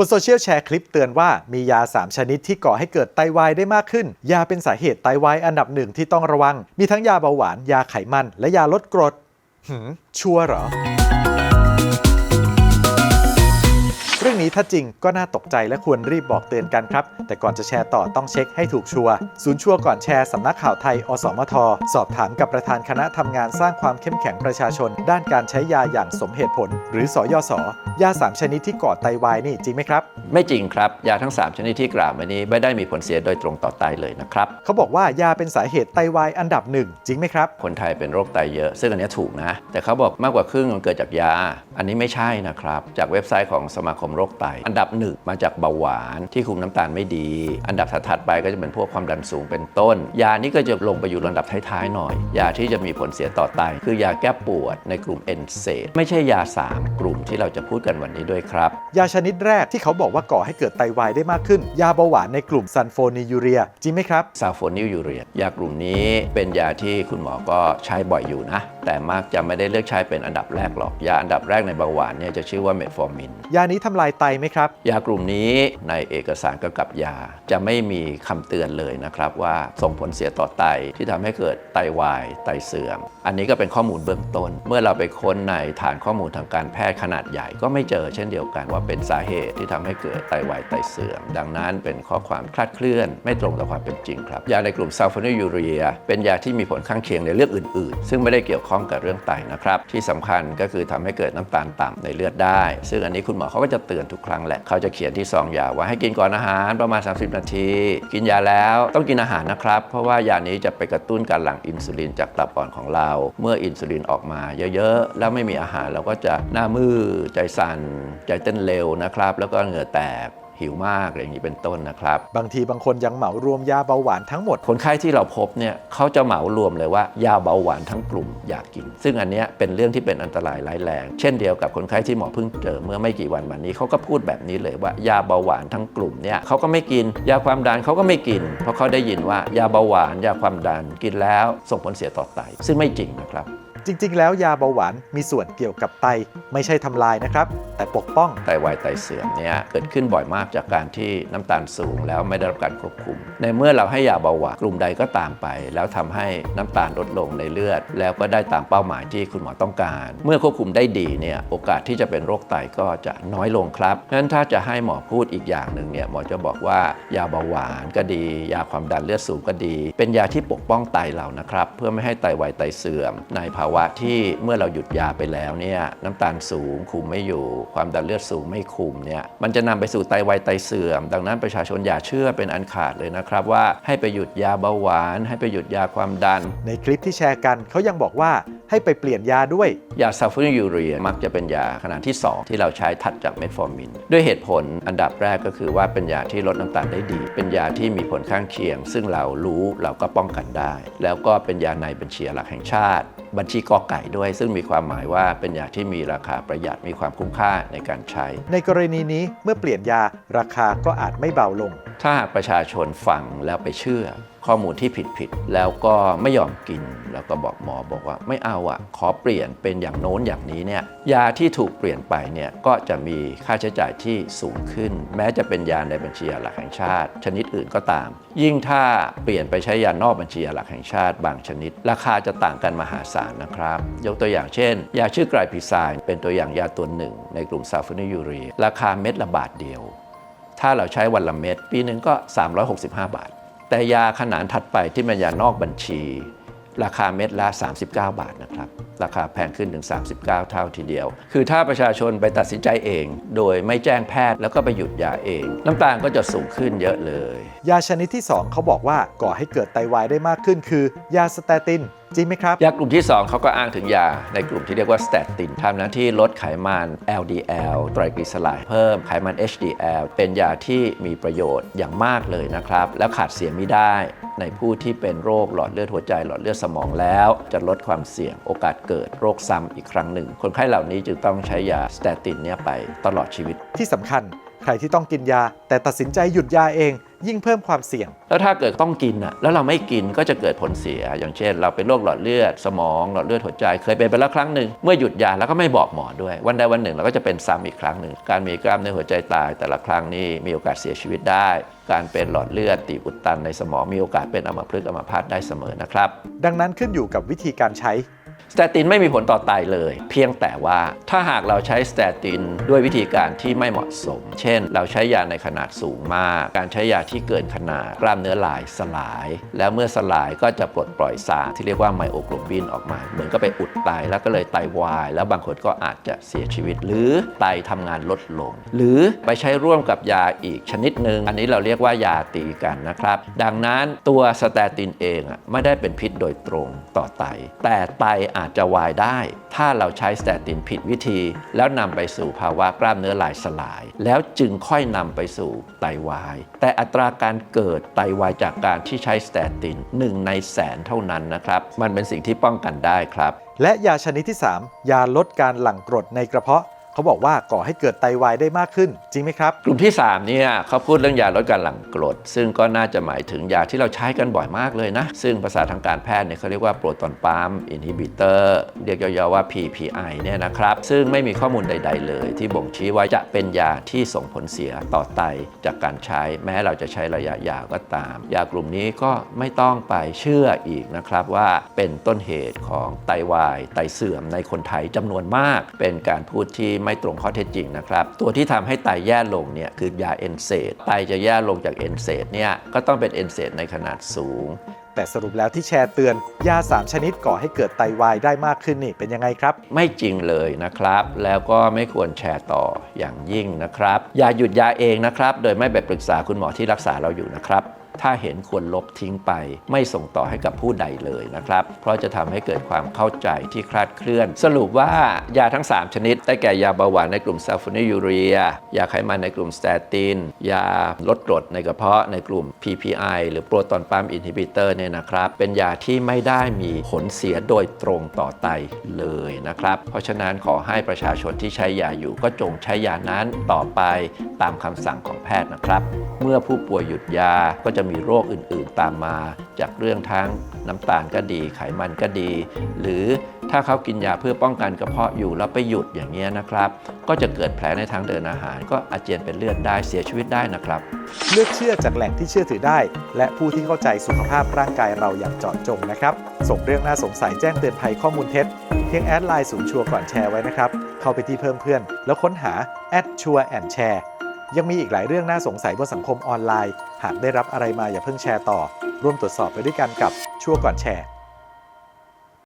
บนโซเชียลแชร์คลิปเตือนว่ามียา 3 ชนิดที่ก่อให้เกิดไตวายได้มากขึ้น ยาเป็นสาเหตุไตวายอันดับหนึ่งที่ต้องระวัง มีทั้งยาเบาหวาน ยาไขมัน และยาลดกรดหืมชัวร์เหรอ นี้ถ้าจริงก็น่าตกใจและควรรีบบอกเตือนกันครับ แต่ก่อนจะแชร์ต่อต้องเช็คให้ถูกชัวร์ศูนย์ชัวร์ก่อนแชร์สำนักข่าวไทย อสมท สอบถามกับประธานคณะทำงานสร้างความเข้มแข็งประชาชน ด้านการใช้ยาอย่างสมเหตุผล หรือสอยสยา 3 ชนิดที่ก่อไตวายนี่จริงไหมครับ ไม่จริงครับ ยาทั้ง 3 ชนิดที่กล่าวมานี้ไม่ได้มีผลเสียโดยตรงต่อไตเลยนะครับเขาบอกว่ายาเป็นสาเหตุไตวายอันดับหนึ่งจริงไหมครับ คนไทยเป็นโรคไตเยอะ ซึ่งอันเนี้ยถูกนะ แต่เขาบอกมากกว่าครึ่งมันเกิดจากยา อันนี้ไม่ใช่นะครับ จากเว็บไซต์ของสมาคมโรคไตอันดับหนึ่งมาจากเบาหวานที่คุมน้ำตาลไม่ดี อันดับถัดๆไปก็จะเป็นพวกความดันสูงเป็นต้น ยานี้ก็จะลงไปอยู่ลำดับท้ายๆหน่อย ยาที่จะมีผลเสียต่อไตคือยาแก้ปวดในกลุ่มเอนเซดไม่ใช่ยา 3 กลุ่มที่เราจะพูดกันวันนี้ด้วยครับ ยาชนิดแรกที่เขาบอกว่าก่อให้เกิดไตวายได้มากขึ้น ยาเบาหวานในกลุ่มซันโฟนิยูเรียจริงไหมครับซาโฟนิลยูเรียยากลุ่มนี้เป็นยาที่คุณหมอก็ใช้บ่อยอยู่นะ แต่มักจะไม่ได้เลือกใช้เป็นอันดับแรกหรอก ยาอันดับแรกในเบาหวานเนี่ยจะชื่อว่าเมทฟอร์มิน ยานี้ทำลายไตไหมครับ ยากลุ่มนี้ในเอกสารกำกับยา จะไม่มีคำเตือนเลยนะครับว่าส่งผลเสียต่อไตที่ทำให้เกิดไตวาย ไตเสื่อม อันนี้ก็เป็นข้อมูลเบื้องต้น เมื่อเราไปค้นในฐานข้อมูลทางการแพทย์ขนาดใหญ่ก็ไม่เจอเช่นเดียวกันว่าเป็นสาเหตุที่ทำให้เกิดไตวายไตเสื่อม ดังนั้นเป็นข้อความคลาดเคลื่อน ไม่ตรงต่อความเป็นจริงครับ ยาในกลุ่มซัลฟานิลยูเรีย เป็นยาที่มีผลข้างเคียงในเรื่องอื่น ๆ ซึ่งไม่ได้เกี่ยวข้องกับเรื่องไตนะครับ ที่สำคัญก็คือทำให้เกิดน้ำตาลต่ำในเลือดได้ ซึ่งอันนี้คุณหมอเขาก็จะเตือนทุกครั้งแหละเขาจะเขียนที่ซองยาว่าให้กินก่อนอาหารประมาณ 30 นาที กินยาแล้วต้องกินอาหารนะครับ เพราะว่ายานี้จะไปกระตุ้นการหลั่งอินซูลินจากตับอ่อนของเราเมื่ออินซูลินออกมาเยอะๆ แล้วไม่มีอาหารเราก็จะหน้ามืดใจสั่นใจเต้นเร็วนะครับ แล้วก็เหงื่อแตก หิวมากอะไรอย่างนี้เป็นต้นนะครับ บางทีบางคนยังเหมารวมยาเบาหวานทั้งหมด คนไข้ที่เราพบเนี่ยเขาจะเหมารวมเลยว่ายาเบาหวานทั้งกลุ่มอยากกิน ซึ่งอันเนี้ยเป็นเรื่องที่เป็นอันตรายร้ายแรง เช่นเดียวกับคนไข้ที่หมอเพิ่งเจอเมื่อไม่กี่วันมานี้เขาก็พูดแบบนี้เลยว่ายาเบาหวานทั้งกลุ่มเนี่ยเขาก็ไม่กิน ยาความดันเขาก็ไม่กิน เพราะเขาได้ยินว่ายาเบาหวาน ยาความดันกินแล้วส่งผลเสียต่อไตซึ่งไม่จริงนะครับ จริง ๆ แล้วยาเบาหวานมีส่วนเกี่ยวกับไตไม่ใช่ทำลายนะครับ แต่ปกป้อง ไตวายไตเสื่อมเนี่ยเกิดขึ้นบ่อยมากจากการที่น้ำตาลสูงแล้วไม่ได้รับการควบคุม ในเมื่อเราให้ยาเบาหวานกลุ่มใดก็ตามไป แล้วทำให้น้ำตาลลดลงในเลือด แล้วก็ได้ตามเป้าหมายที่คุณหมอต้องการ เมื่อควบคุมได้ดีเนี่ยโอกาสที่จะเป็นโรคไตก็จะน้อยลงครับเพราะฉะนั้นถ้าจะให้หมอพูดอีกอย่างหนึ่งเนี่ยหมอจะบอกว่ายาเบาหวานก็ดี ยาความดันเลือดสูงก็ดี เป็นยาที่ปกป้องไตเรานะครับเพื่อไม่ให้ไตวายไตเสื่อมในภาวะที่เมื่อเราหยุดยาไปแล้วเนี่ยน้ำตาลสูงคุมไม่อยู่ ความดันเลือดสูงไม่คุมเนี่ยมันจะนำไปสู่ไตวายไตเสื่อม ดังนั้นประชาชนอย่าเชื่อเป็นอันขาดเลยนะครับว่าให้ไปหยุดยาเบาหวาน ให้ไปหยุดยาความดัน ในคลิปที่แชร์กันเขายังบอกว่า ให้ไปเปลี่ยนยาด้วย ยาซัลฟูรินยูเรียมักจะเป็นยาขนาดที่ 2 ที่เราใช้ถัดจากเมทฟอร์มิน ด้วยเหตุผลอันดับแรกก็คือว่าเป็นยาที่ลดน้ำตาลได้ดี เป็นยาที่มีผลข้างเคียง ซึ่งเรารู้เราก็ป้องกันได้ แล้วก็เป็นยาในบัญชีหลักแห่งชาติ บัญชีกอไก่ด้วย ซึ่งมีความหมายว่าเป็นยาที่มีราคาประหยัดมีความคุ้มค่าในการใช้ ในกรณีนี้เมื่อเปลี่ยนยาราคาก็อาจไม่เบาลง ถ้าหากประชาชนฟังแล้วไปเชื่อ ข้อมูลที่ผิดผิดๆแล้วก็ไม่ยอมกิน แล้วก็บอกหมอบอกว่าไม่เอาอะ ขอเปลี่ยนเป็นอย่างโน้นอย่างนี้เนี่ยยาที่ถูกเปลี่ยนไปเนี่ยก็จะมีค่าใช้จ่ายที่สูงขึ้น แม้จะเป็นยาในบัญชีหลักแห่งชาติ ชนิดอื่นก็ตาม ยิ่งถ้าเปลี่ยนไปใช้ยานอกบัญชีหลักแห่งชาติ บางชนิด ราคาจะต่างกันมหาศาลนะครับ ยกตัวอย่างเช่น ยาชื่อไกรพิซายเป็นตัวอย่างยาตัวหนึ่ง ในกลุ่มซาฟูนิยูรีราคาเม็ดละบาทเดียว ถ้าเราใช้วันละเม็ดปีหนึ่งก็ 365 บาท แต่ยาขนานถัดไปที่เป็นยานอกบัญชี ราคาเม็ดละ 39 บาทนะครับ ราคาแพงขึ้นถึง 39 เท่าทีเดียว คือถ้าประชาชนไปตัดสินใจเอง โดยไม่แจ้งแพทย์แล้วก็ไปหยุดยาเอง น้ำตาลก็จะสูงขึ้นเยอะเลย ยาชนิดที่ 2เขาบอกว่าก่อให้เกิดไตวายได้มากขึ้น คือยาสเตติน จริงไหมครับ ยากลุ่มที่ 2เขาก็อ้างถึงยา ในกลุ่มที่เรียกว่าสเตตินทำหน้าที่ลดไขมัน LDL ไตรกลีเซอไรด์เพิ่มไขมัน HDL เป็นยาที่มีประโยชน์อย่างมากเลยนะครับ แล้วขาดเสียไม่ได้ในผู้ที่เป็นโรคหลอดเลือดหัวใจหลอดเลือดสมองแล้ว จะลดความเสี่ยงโอกาสเกิดโรคซ้ำอีกครั้งหนึ่ง คนไข้เหล่านี้จึงต้องใช้ยาสเตตินเนี่ยไปตลอดชีวิตที่สำคัญใค รที่ต้องกินยา แต่ตัดสินใจหยุดยาเอง ยิ่งเพิ่มความเสี่ยง แล้วถ้าเกิดต้องกินอะแล้วเราไม่กินก็จะเกิดผลเสีย อย่างเช่น เราเป็นโรคหลอดเลือดสมองหลอดเลือดหัวใจ เคยเป็นไปแล้วครั้งหนึ่งเมื่อหยุดยาแล้วก็ไม่บอกหมอด้วย วันใดวันหนึ่งเราก็จะเป็นซ้ำอีกครั้งหนึ่งการมีกล้ามเนื้อหัวใจตายแต่ละครั้งนี่มีโอกาสเสียชีวิตได้ การเป็นหลอดเลือดตีบอุดตันในสมองมีโอกาสเป็นอัมพฤกษ์อัมพาตได้เสมอนะครับดังนั้นขึ้นอยู่กับวิธีการใช้ สเตตินไม่มีผลต่อไตเลย เพียงแต่ว่าถ้าหากเราใช้สเตตินด้วยวิธีการที่ไม่เหมาะสม เช่น เราใช้ยาในขนาดสูงมาก การใช้ยาที่เกินขนาดกล้ามเนื้อลายสลาย แล้วเมื่อสลายก็จะปลดปล่อยสารที่เรียกว่าไมโอโกลบินออกมา เหมือนก็ไปอุดไตแล้วก็เลยไตวาย แล้วบางคนก็อาจจะเสียชีวิต หรือไตทำงานลดลง หรือไปใช้ร่วมกับยาอีกชนิดหนึ่งอันนี้เราเรียกว่ายาตีกันนะครับ ดังนั้นตัวสเตตินเองไม่ได้เป็นพิษโดยตรงต่อไต แต่ไตอาจจะวายได้ ถ้าเราใช้สเตตินผิดวิธี แล้วนำไปสู่ภาวะกล้ามเนื้อลายสลาย แล้วจึงค่อยนำไปสู่ไตวาย แต่อัตราการเกิดไตวายจากการที่ใช้สเตตินหนึ่งในแสนเท่านั้นนะครับ มันเป็นสิ่งที่ป้องกันได้ครับ และยาชนิดที่ 3 ยาลดการหลั่งกรดในกระเพาะ เขาบอกว่าก่อให้เกิดไตวายได้มากขึ้น จริงไหมครับ กลุ่มที่3เนี่ยเขาพูดเรื่องยาลดการหลั่งกรด ซึ่งก็น่าจะหมายถึงยาที่เราใช้กันบ่อยมากเลยนะ ซึ่งภาษาทางการแพทย์เนี่ยเขาเรียกว่าโปรตอนปาล์มอินฮิบิเตอร์เรียกย่อๆว่า PPI เนี่ยนะครับ ซึ่งไม่มีข้อมูลใด ๆ เลย ที่บ่งชี้ว่าจะเป็นยาที่ส่งผลเสียต่อไตจากการใช้ แม้เราจะใช้ระยะยาวก็ตาม ยากลุ่มนี้ก็ไม่ต้องไปเชื่ออีกนะครับว่าเป็นต้นเหตุของไตวาย ไตเสื่อมในคนไทยจำนวนมาก เป็นการพูดที่ไม่ตรงข้อเท็จจริงนะครับ ตัวที่ทำให้ไตแย่ลงเนี่ยคือยาเอนเซดไตจะแย่ลงจากเอนเซดเนี่ยก็ต้องเป็นเอนเซดในขนาดสูง แต่สรุปแล้วที่แชร์เตือน ยา 3 ชนิดก่อให้เกิดไตวายได้มากขึ้นนี่เป็นยังไงครับ ไม่จริงเลยนะครับ แล้วก็ไม่ควรแชร์ต่ออย่างยิ่งนะครับอย่าหยุดยาเองนะครับ โดยไม่ไปปรึกษาคุณหมอที่รักษาเราอยู่นะครับ ถ้าเห็นควรลบทิ้งไป ไม่ส่งต่อให้กับผู้ใดเลยนะครับ เพราะจะทำให้เกิดความเข้าใจที่คลาดเคลื่อน สรุปว่ายาทั้ง 3 ชนิด ได้แก่ยาเบาหวานในกลุ่มซัลฟูนิยูเรีย ยาไขมันในกลุ่มสเตติน ยาลดกรดในกระเพาะในกลุ่ม PPI หรือโปรตอนปั๊มอินฮิบิเตอร์เนี่ยนะครับ เป็นยาที่ไม่ได้มีผลเสียโดยตรงต่อไตเลยนะครับ เพราะฉะนั้นขอให้ประชาชนที่ใช้ยาอยู่ก็จงใช้ยานั้นต่อไปตามคำสั่งของแพทย์นะครับ เมื่อผู้ป่วยหยุดยาก็จะมีโรคอื่นๆตามมา จากเรื่องทั้งน้ำตาลก็ดีไขมันก็ดี หรือถ้าเขากินยาเพื่อป้องกันกระเพาะอยู่แล้วไปหยุดอย่างนี้ยนะครับ ก็จะเกิดแผลในทางเดินอาหาร ก็อาเจียนเป็นเลือดได้เสียชีวิตได้นะครับเลือกเชื่อจากแหล่งที่เชื่อถือได้ และผู้ที่เข้าใจสุขภาพร่างกายเราอย่างเจาะจงนะครับ ส่งเรื่องน่าสงสัยแจ้งเตือนภัยข้อมูลเท็จเพียงแอดไลน์ศูนย์ชัวร์ก่อนแชร์ไว้นะครับ เข้าไปที่เพิ่มเพื่อน แล้วค้นหาแอดชัวร์แอนแชร์ยังมีอีกหลายเรื่องน่าสงสัยบนสังคมออนไลน์ หากได้รับอะไรมาอย่าเพิ่งแชร์ต่อ ร่วมตรวจสอบไปด้วยกันกับชั่วก่อนแชร์